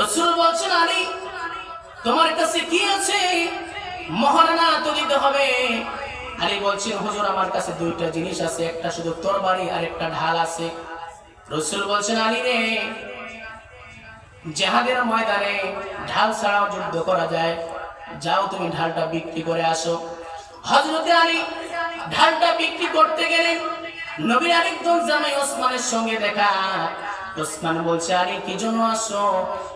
রসুল বলছেন, আলী, তোমার কাছে কি আছে? মহারানা তো দিতে হবে। আলী বলছেন, হুজুর, আমার কাছে দুইটা জিনিস আছে। একটা শুধু তরবারি আর একটা ঢাল আছে। রসুল বলছেন, আলী রে, জেহাদের ময়দানে ঢাল ছাড়াও যুদ্ধ করা যায়। যাও তুমি ঢালটা বিক্রি করে আসো। হজরতে আলী ঢালটা বিক্রি করতে গেলে নবীর আরেকজন জামাই ওসমানের সঙ্গে দেখা। ওসমান বলছে, আরে, কি জন্য আসো?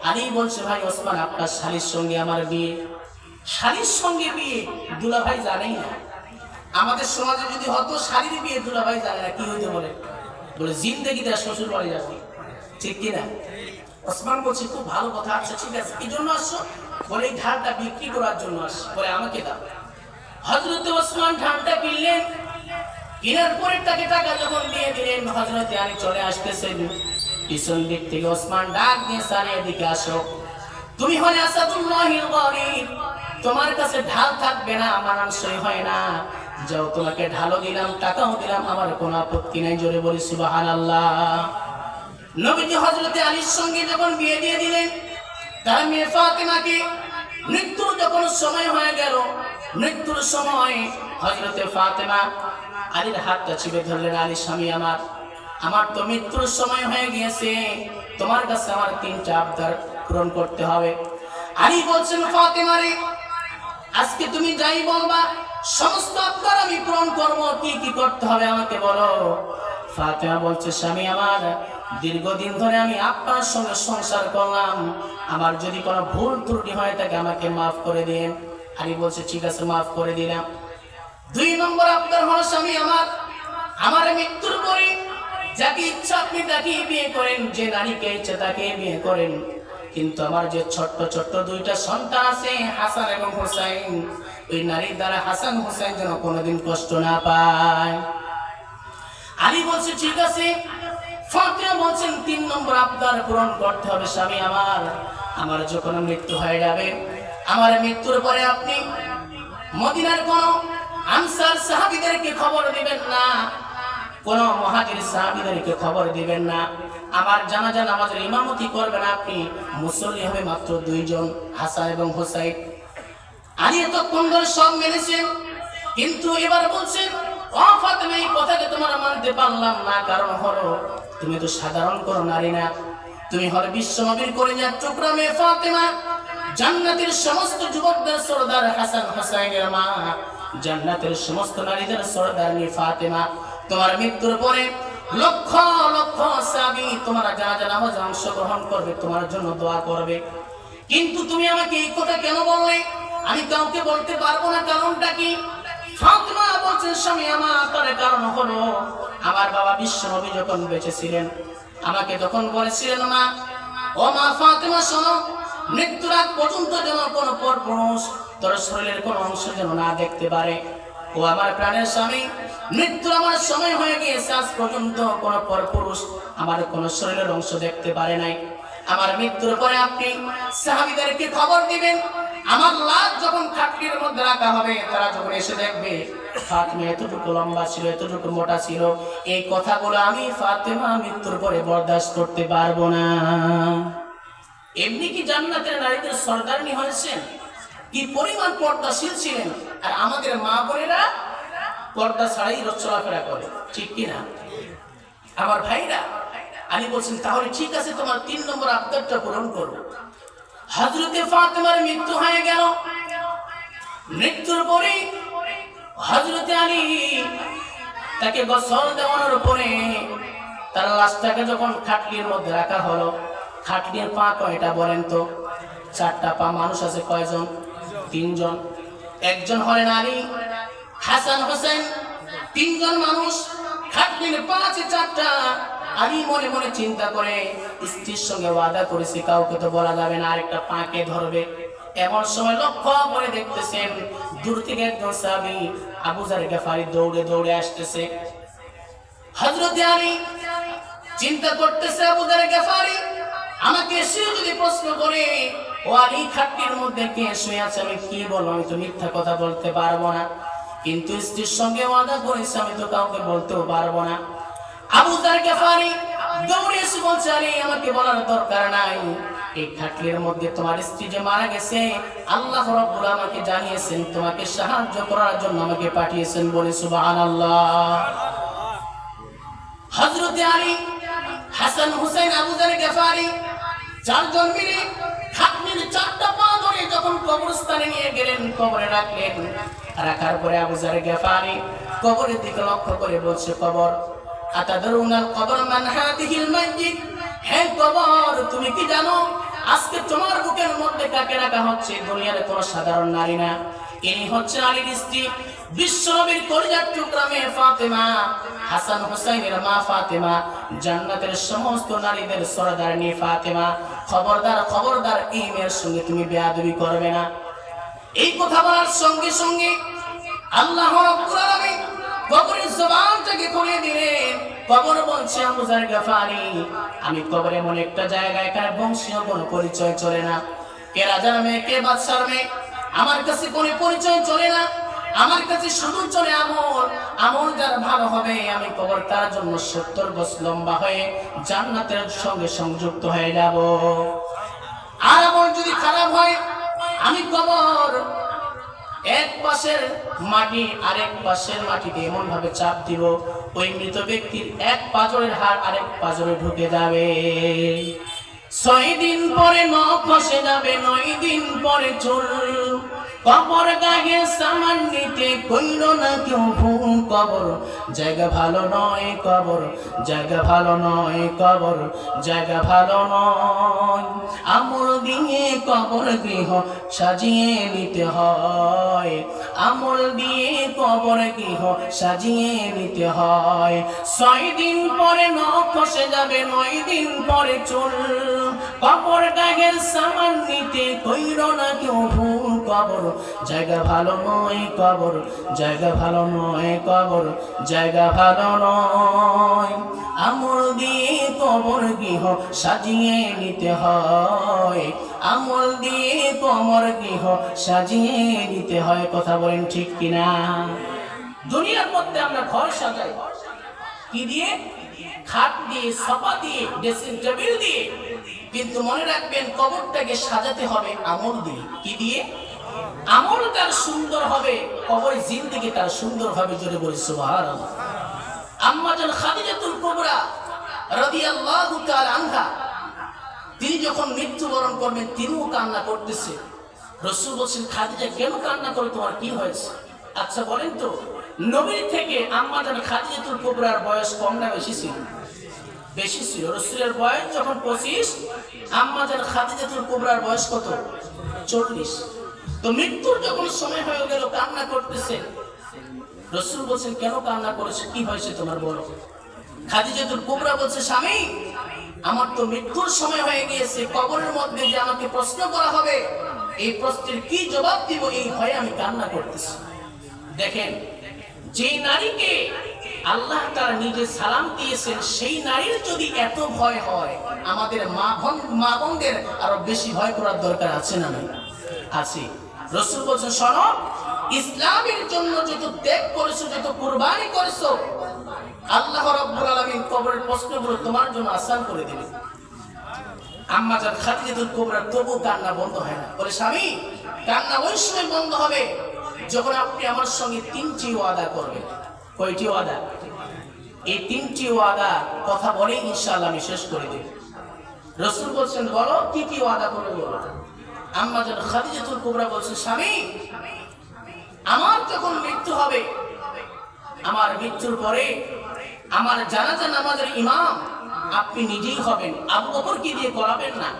আলী বলছে, ভাই, ওসমান, আপনার শালির সঙ্গে আমার বিয়ে। শালির সঙ্গে বিয়ে? দুলা ভাই জানেই না। আমাদের সমাজে যদি হতো শালির বিয়ে দুলা ভাই জানে না, কি হইতে বলে বলে, জিন্দেগিতে আর শ্বশুর বাড়ি যাবে। ঠিক কিনা ওসমান বলছে, খুব ভালো কথা আচ্ছা ঠিক আছে, কি জন্য আসো? বলে, এই ঢালটা বিক্রি করার জন্য আসছি বলে, আমাকে দাও। হজরত ওসমান ঢালটা কিনলেন। কেনার পরে তাকে টাকা যখন দিয়ে দিলেন হজরত আলী চলে আসতেছেন। পিছন দিক থেকে ওসমান ডাক দিয়ে সারিয়ে দিকে আসো। তুমি হলে আসাদুল্লাহিল গরিব। তোমার কাছে ঢাল থাকবে না আমার আংশই হয় না। যাও, তোমাকে ঢালও দিলাম, টাকাও দিলাম, আমার কোনো আপত্তি নাই, জোরে বলি সুবহানাল্লাহ। নবীজি হজরতে আলীর সঙ্গে যখন বিয়ে দিয়ে দিলেন, তার মেয়ে ফাতেমাকে মৃত্যুর যখন সময় হয়ে গেল, মৃত্যুর সময় হজরতে ফাতেমা আলীর হাতটা চিপে ধরলেন আলীর স্বামী আমার। আমার তো মৃত্যুর সময় হয়ে গিয়েছে। তোমার কাছে আমার তিনটা আবদার পূরণ করতে হবে। আলী বলছেন ফাতেমারে আজকে তুমি যাই বলবা, সমস্ত আবদার আমি পূরণ করব। কি কি করতে হবে আমাকে বলো? ফাতেমা বলছে, স্বামী আমার, দীর্ঘদিন ধরে আমি আপনার সঙ্গে সংসার করলাম। আমার যদি কোনো ভুল ত্রুটি হয়, তাকে আমাকে মাফ করে দিন। আলী বলছে, ঠিক আছে, মাফ করে দিলাম। দুই নম্বর আপনার হলো, স্বামী আমার আমার মৃত্যুর পরে যাকে ইচ্ছা আপনি তাকে বিয়ে করেন, যে নারীকে ইচ্ছা তাকে বিয়ে করেন। কিন্তু আমার যে ছোট্ট ছোট্ট দুইটা সন্তান আছে, হাসান এবং হোসাইন, ওই নারীর দ্বারা হাসান হোসাইন যেন কোনোদিন কষ্ট না পায়। আলী বলছে, ঠিক আছে। ফাতেমা বলছেন, তিন নম্বর আবদার পূরণ করতে হবে স্বামী আমার। আমার যখন মৃত্যু হয়ে যাবে, আমার মৃত্যুর পরে আপনি মদিনার কোন আনসার সাহাবিদেরকে খবর দিবেন না। কোন মহাজির সাহাবিদেরকে খবর দিবেন না। আমার জানাজা নামাজের ইমামতি করবেন আপনি। মুসল্লি হবে মাত্র দুইজন, হাসান এবং হোসাইন। আলী এতক্ষণ ধরে সব মেনেছেন, কিন্তু এবার বলছেন, ও ফাতেমা, এই কথাকে তোমার মানতে পারলাম না। কারণ হলো, তুমি তো সাধারণ কোনো নারী না। তুমি হলে বিশ্বনবীর করে যার টুকরা মেয়ে ফাতেমা। জান্নাতের সমস্ত যুবকদের সরদার হাসান হোসাইনের মা। জান্নাতের সমস্ত নারীদের সরদার মেয়ে ফাতেমা। তোমার মৃত্যুর পরে লক্ষ লক্ষ সাবি তোমার জানাজা নামাজে অংশগ্রহণ করবে, তোমার জন্য দোয়া করবে। কিন্তু তুমি আমাকে এই কথা কেন বললে? আমি কাউকে বলতে পারব না, কারণটা কি? ফাতেমা বলছেন, স্বামী, আমার তার কারণ হলো আমার বাবা বিশ্বনবী যখন বেঁচে ছিলেন আমাকে তখন বলেছিলেন, মা, ও মা ফাতেমা, শোনো, মৃত্যুর আগ পর্যন্ত যেন কোনো পর পুরুষ তোর শরীরের কোনো অংশ যেন না দেখতে পারে। ও আমার প্রাণের স্বামী, মৃত্যুর আমার সময় হয়ে গিয়েছে, আজ পর্যন্ত কোনো পর পুরুষ আমার কোনো শরীরের অংশ দেখতে পারে নাই। আমার মৃত্যুর পরে আপনি সাহাবিদেরকে খবর দিবেন, আমার লাশ যখন খাটকির মধ্যে রাখা হবে, তারা যখন এসে দেখবে, ফাতেমা এতটুকু লম্বা ছিল, এতটুকু মোটা ছিল, এই কথাগুলো আমি ফাতেমা মৃত্যুর পরে বরদাস্ত করতে পারব না। এমনি কি জান্নাতের নারীদের সর্দারনি হয়েছেন? কি পরিমাণ পর্দাশীল ছিলেন? আর আমাদের মা বোনেরা পর্দা ছাড়াই চলাফেরা করে, ঠিক কিনা? আমার ভাইরা আমি বলছেন, তাহলে ঠিক আছে, তোমার তিন নম্বর আবদারটা পূরণ করব হজরতে ফাতেমার মৃত্যু হয়ে গেল। মৃত্যুর পরে হজরতে আলী তাকে গোসল দেওয়ানোর পরে তার লাশটাকে যখন খাটলির মধ্যে রাখা হলো খাটলির পা কয়টা বলেন তো? চারটা পা মানুষ আছে কয়জন? তিনজন। একজন হলেন আলী, হাসান হোসেন, তিনজন মানুষ খাটলির পা আছে চারটা। আমি মনে মনে চিন্তা করে, স্ত্রীর সঙ্গে ওয়াদা করেছি, কাউকে তো বলা যাবে না, আরেকটা পাকে ধরবে। এমন সময় লক্ষ্য করে দেখতেছেন, দূর থেকে একজন সাহাবি আবু জার গাফারি দৌড়ে দৌড়ে আসতেছে। হযরত আলী চিন্তা করতেছে, আবু জার গাফারি, আমাকে সে যদি প্রশ্ন করে ও আলী খাটটির মধ্যে কে শুয়ে আছে? আমি কি বলব? আমি তো মিথ্যা কথা বলতে পারব না। কিন্তু স্ত্রীর সঙ্গে ওয়াদা করেছি, আমি তো কাউকে বলতেও পারব না। আবু জার গাফারি দৌড়ে এসে বলছে আলী আমাকে বলার দরকার নাই। এই খাটলির মধ্যে তোমার স্ত্রী যে মারা গেছে, আল্লাহ রব্বুল আমাকে জানিয়েছেন, তোমাকে সাহায্য করার জন্য আমাকে পাঠিয়েছেন বলে সুবহানাল্লাহ। হযরতে আলী, হাসান হুসেন আবু জার গেফারি, চারজন মিলে চারটা পা ধরে যখন কবরস্থানে নিয়ে গেলেন, কবরে রাখলেন রাখার পরে আবু জার গেফারি কবরের দিকে লক্ষ্য করে বলছে, কবর, আতাদরুনাল কবর মান মাইয়িত? হে কবর, তুমি কি জানো? আজকে তোমার বুকের মধ্যে কাকে রাখা হচ্ছে? দুনিয়ার কোনো সাধারণ নারী না। ইনি হচ্ছে আলীর স্ত্রী বিশ্বনবীর কলিজার মেয়ে ফাতেমা, হাসান হুসাইনের মা ফাতেমা, জান্নাতের সমস্ত নারীদের সরদারনি ফাতেমা। খবরদার খবরদার, এই মেয়ের সঙ্গে তুমি বেয়াদবি করবে না। এই কথা বলার সঙ্গে সঙ্গে আল্লাহ কবরের জবানটাকে খুলে দিলেন। কবর বলছে, আবু জার গাফারি, আমি কবরে এমন একটা জায়গা এখানে বংশীয় কোনো পরিচয় চলে না। কে রাজার মেয়ে কে বাদশার মেয়ে আমার কাছে কোনো পরিচয় চলে না। আমার কাছে শুধু চলে আমল। আমল যার ভালো হবে, আমি কবর তার জন্য সত্তর বছর লম্বা হয়ে জান্নাতের সঙ্গে সংযুক্ত হয়ে যাব। আর আমল যদি খারাপ হয়, আমি কবর এক পাশের মাটি আরেক পাশের মাটিতে এমন ভাবে চাপ দিব, ওই মৃত ব্যক্তির এক পাজরের হাড় আরেক পাজরে ঢুকে যাবে। ছয় দিন পরে নখ খসে যাবে নয় দিন পরে চুল। কবর গায়ে সামান নিতে কইল না কেউ ভুল কবর। জায়গা ভালো নয় কবর, জায়গা ভালো নয় কবর, জায়গা ভালো নয়। আমল দিয়ে কবর গৃহ সাজিয়ে নিতে হয়। আমল দিয়ে কবর গৃহ সাজিয়ে নিতে হয়। ছয় দিন পরে নখ খসে যাবে, নয় দিন পরে চুল। কবর গায়ের সামান নিতে কইল না কেউ ভুল কবর, জায়গা ভালো নয় কবর, জায়গা ভালো নয় কবর, জায়গা ভালো নয়। আমল দিয়ে কবর গৃহ সাজিয়ে নিতে হয়। আমল দিয়ে কবর গৃহ সাজিয়ে নিতে হয়, কথা বলেন ঠিক কিনা? দুনিয়ার মধ্যে আমরা ঘর সাজাই। কি দিয়ে? খাট দিয়ে সপা দিয়ে, ড্রেসিং টেবিল দিয়ে। কিন্তু মনে রাখবেন, কবরটাকে সাজাতে হবে আমল দিয়ে। কি দিয়ে? আমল তার সুন্দর হবে, কবর জিন্দিগি তার সুন্দর হবে জোরে বলি সুবহানাল্লাহ। আম্মা জান খাদিজাতুল কুবরা রাদিয়াল্লাহু তাআলা আনহা, তিনি যখন মৃত্যুবরণ করবেন, তিনিও কান্না করতেছে। রসুল বলছেন, খাদিজা, কেন কান্না করে? তোমার কি হয়েছে? আচ্ছা বলেন তো, নবীর থেকে আম্মা জান খাদিজাতুল কুবরার বয়স কম না বেশি ছিল? বেশি ছিল। রসুলের বয়স যখন পঁচিশ আম্মাজান খাদিজাতুল কুবরার বয়স কত? চল্লিশ। তো মৃত্যুর যখন সময় হয়ে গেল, কান্না করতেছে। রসুল বলছেন, কেন কান্না করেছে? কি হয়েছে তোমার বলো? খাদিজাতুল কুবরা বলছে, স্বামী, আমার তো মৃত্যুর সময় হয়ে গিয়েছে। কবরের মধ্যে যে আমাকে প্রশ্ন করা হবে, এই প্রশ্নের কি জবাব দিব? এই ভয়ে আমি কান্না করতেছি। দেখেন যে নারীকে আল্লাহ তার নিজে সালাম দিয়েছেন, সেই নারীর যদি এত ভয় হয়, আমাদের মা মা বোনদের আরও বেশি ভয় করার দরকার আছে না আছে। রসুল বলছেন, শোনো, ইসলামের জন্য যত ত্যাগ করেছ, যত কুরবানি করেছ, আল্লাহ রাব্বুল আলামিন কবরের প্রশ্নগুলো তোমার জন্য আসান করে দিবে। আম্মা যান খাদিজাতুল কুবরা, তবু কান্না বন্ধ হয় না। বলে, স্বামী, কান্না ওই সময় বন্ধ হবে যখন আপনি আমার সঙ্গে তিনটি ওয়াদা করবেন। কয়টি ওয়াদা? এই তিনটি ওয়াদা কথা বলে ইনশাআল্লাহ আমি শেষ করে দেব। রসুল বলছেন, বলো, কি কি ওয়াদা করে বলো? যেন খাদিজাতুল কুবরা বলছেন স্বামী, আমার যখন মৃত্যু হবে, আমার মৃত্যুর পরে আমার জানাজা নামাজের ইমাম আপনি নিজেই হবেন। আবু বকরকে দিয়ে করাবেন না?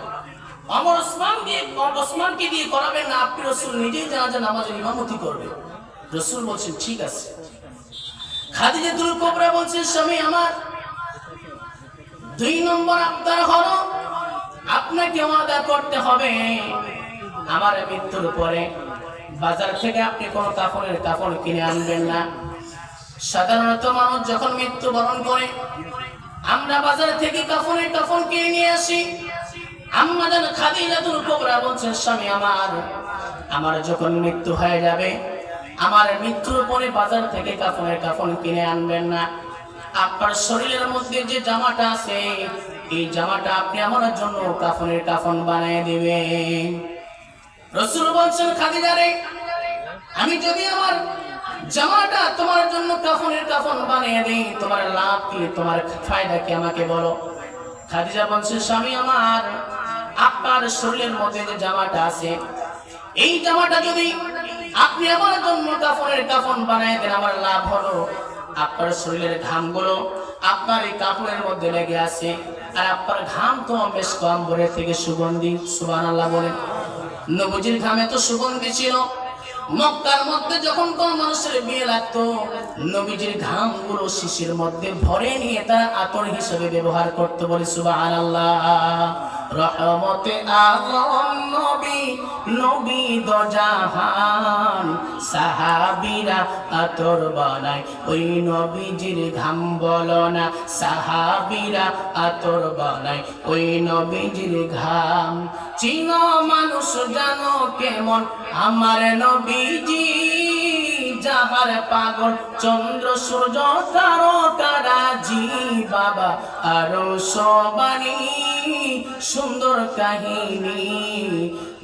অমর ওসমান দিয়ে ওসমানকে দিয়ে করাবেন না? আপনি রসুল নিজেই জানাজা নামাজের ইমামতি করবেন। রসুল বলছেন, ঠিক আছে। খাদিজাতুল কোবরা বলছেন স্বামী, আমার দুই নম্বর আপনার হলো, আপনাকে ওয়াদা করতে হবে। আমার মৃত্যুর পরে বাজার থেকে আপনি কোনো কাপড়ের কাপড় কিনে আনবেন না। সাধারণত মানুষ যখন মৃত্যুবরণ করে, আমরা বাজার থেকে কাপড়ের কাপড় কিনে নিয়ে আসি। যেন খাদিজাতুল কোবরা বলছেন স্বামী আমার আমার যখন মৃত্যু হয়ে যাবে, আমার মৃত্যুর পরে বাজার থেকে কাফনের কাপড় কিনে আনবেন না। আপনার শরীরের মধ্যে যে জামাটা আছে, এই জামাটা আপনি আমার জন্য কাফনের কাফন বানিয়ে দিবেন। রসুল বলছেন খাদিজারে আমি যদি আমার জামাটা তোমার জন্য কাফনের কাফন বানিয়ে দিই, তোমার লাভ কি, তোমার ফায়দা কি আমাকে বলো? খাদিজা বলছে, স্বামী আমার, আপনার শরীরের মধ্যে যে জামাটা আছে, এই জামাটা যদি আপনি আমার জন্য কাফনের কাফন বানিয়ে দেন, আমার লাভ হলো আপনার শরীরের ঘামগুলো, আপনার এই কাপড়ের মধ্যে লেগে আছে, আর আপনার ঘাম তো বেশ কম ভরে থেকে সুগন্ধি সুবান আল্লাহ বলেন। নবজির ঘামে তো সুগন্ধি ছিল। মক্কার মধ্যে যখন কোন মানুষের বিয়ে লাগতো, নবীজির ঘামগুলো শিশির মধ্যে ভরে নিয়ে তারা আতর হিসেবে ব্যবহার করতে বলে সুবাহ আল্লাহ রহমতে আলম নবী নবী দজাহান সাহাবিরা আতর বানায়, ওই নবীজির ঘাম বলো না। সাহাবিরা আতর বানায়, ওই নবীজির ঘাম। চিন মানুষ জানো কেমন আমার নবীজি। যাহার পাগল। চন্দ্র, সূর্য তারকারাজি বাবা। আরও সবানি সুন্দর কাহিনী।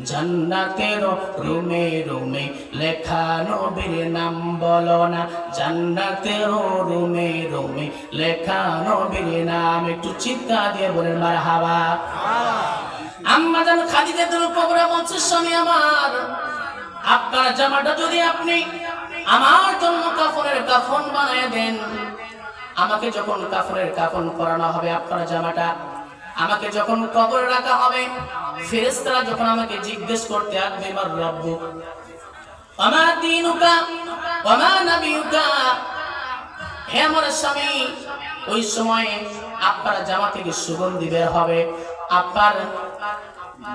জান্নাতের রুমে রুমে লেখা নবীর নাম বলো না। জান্নাতের রুমে রুমে লেখা নবীর নাম। একটু চিৎকার দিয়ে বলেন মার হাওয়া আম্মা জান খাদিজাতুল কুবরা বলছে, স্বামী আমার, আপনার জামাটা যদি আপনি আমার জন্য কাফনের কাফন বানিয়ে দেন। আমাকে যখন কাফনের কাফন করানো হবে আপনার জামাটা, আমাকে যখন কবরে রাখা হবে, ফেরেশতারা যখন আমাকে জিজ্ঞেস করতে আসবে, আমার রব্বু আমা দিনুকা ওমা নবিয়ুকা হে আমার স্বামী, ওই সময় আপনার জামা থেকে সুগন্ধি বের হবে। আপনার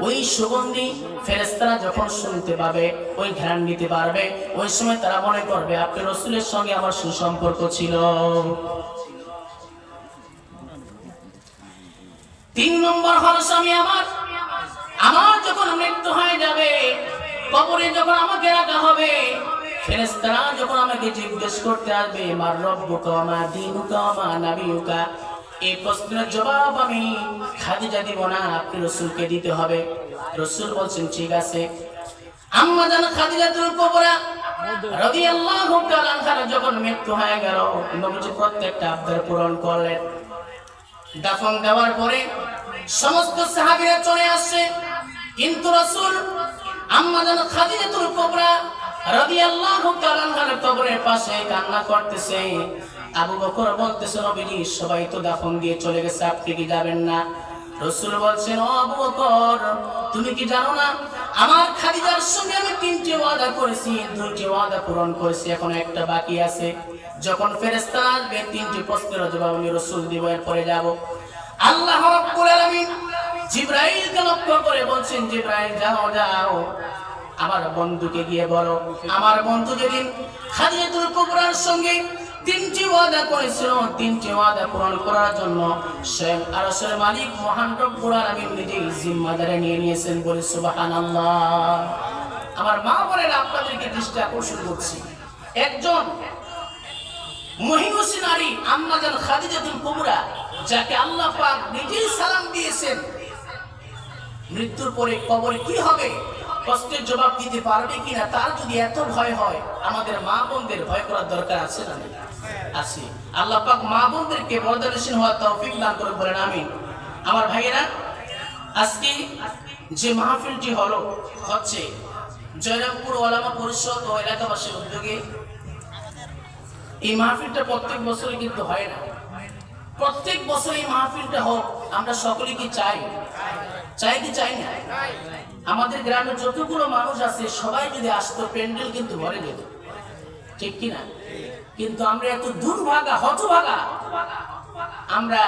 ওই সুগন্ধি ফেরেস্তারা যখন শুনতে পাবে, ওই ঘ্রাণ নিতে পারবে, ওই সময় তারা মনে করবে, আপনি রসুলের সঙ্গে আমার সুসম্পর্ক ছিল। তিন নম্বর হল স্বামী আমার। আমার যখন মৃত্যু হয়ে যাবে, কবরে যখন আমাকে রাখা হবে ফেরেস্তারা যখন আমাকে জিজ্ঞেস করতে আসবে, মার রব্বুকা মা দিনুকা মা নাবিয়ুকা? এই প্রশ্নের জবাব আমি খাদিজা দিব না, আপনি রসুলকে দিতে হবে। রসুল বলছেন, ঠিক আছে। আম্মা জান খাদিজাতুল কুবরা রাদিয়াল্লাহু তাআলা আনহার যখন মৃত্যু হয়ে গেল, নবীজি প্রত্যেকটা আবদার পূরণ করলেন। দাফন দেওয়ার পরে সমস্ত সাহাবীরা চলে আসছে। কিন্তু রাসূল আম্মা জান খাদিজাতুল কুবরা কি তুমি কি জানো না, আমার সঙ্গে আমি ওয়াদা করেছি, দুইটি ওয়াদা পূরণ করেছি, এখন একটা বাকি আছে। যখন ফেরেশতা আসবে, তিনটি প্রশ্নের জবাব আমি রসুল দিব, এরপরে যাব। আল্লাহ আলামিন জিব্রাইলকে লক্ষ্য করে বলছেন, জিব্রাইল, যাও যাও। আমার বন্ধুকে গিয়ে বলো, আমার বন্ধু যেদিন খাদিজাতুল কুবরার সঙ্গে তিনটি ওয়াদা করেছিল, তিনটি ওয়াদা পূরণ করার জন্য স্বয়ং আরশের মালিক মহান রব্বুল আমি নিজেই জিম্মাদারে নিয়ে নিয়েছেন বলে সুবহানাল্লাহ। আমার মা বলেন আপনাদেরকে দৃষ্টি আকর্ষণ করছি। একজন মহিষী নারী, আম্মাজান খাদিজাতুল কুবরা, যাকে আল্লাহ পাক নিজেই সালাম দিয়েছেন। মৃত্যুর পরে কবরে কি হবে? কষ্টের জবাব দিতে পারবে কিনা তার যদি এত ভয় হয়, আমাদের মা বোনদের ভয় করার দরকার আছে না? আছে। আল্লাহ পাক মা বোনদেরকে বরদানশীল হওয়ার তৌফিক দান করে বলেন আমিন। আমার ভাইয়েরা, আজকে যে মাহফিলটি হলো, হচ্ছে জয়রামপুর ওলামা পরিষদ ও এলাকাবাসীর উদ্যোগে। এই মাহফিলটা প্রত্যেক বছরই কিন্তু হয় না। প্রত্যেক বছর এই মাহফিলটা হোক, আমরা সকলে কি চাই? চাই কি চাই না? আমাদের গ্রামে যতগুলো মানুষ আছে, সবাই যদি আসতো, প্যান্ডেল কিন্তু ভরে যেত। ঠিক কি না কিন্তু আমরা এত দুর্ভাগা, হতভাগা। আমরা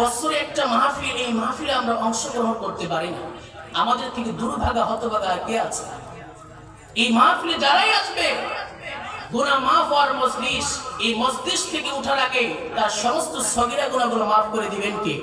বছরে একটা মাহফিল, এই মাহফিলে আমরা অংশগ্রহণ করতে পারি না। আমাদের থেকে দুর্ভাগা, হতভাগা কে আছে? এই মাহফিলে যারাই আসবে গুনাহ মাফ হওয়ার মজলিস, এই মজলিস থেকে উঠার আগে তার সমস্ত সগিরা গুণাগুলো মাফ করে দিবেন কে?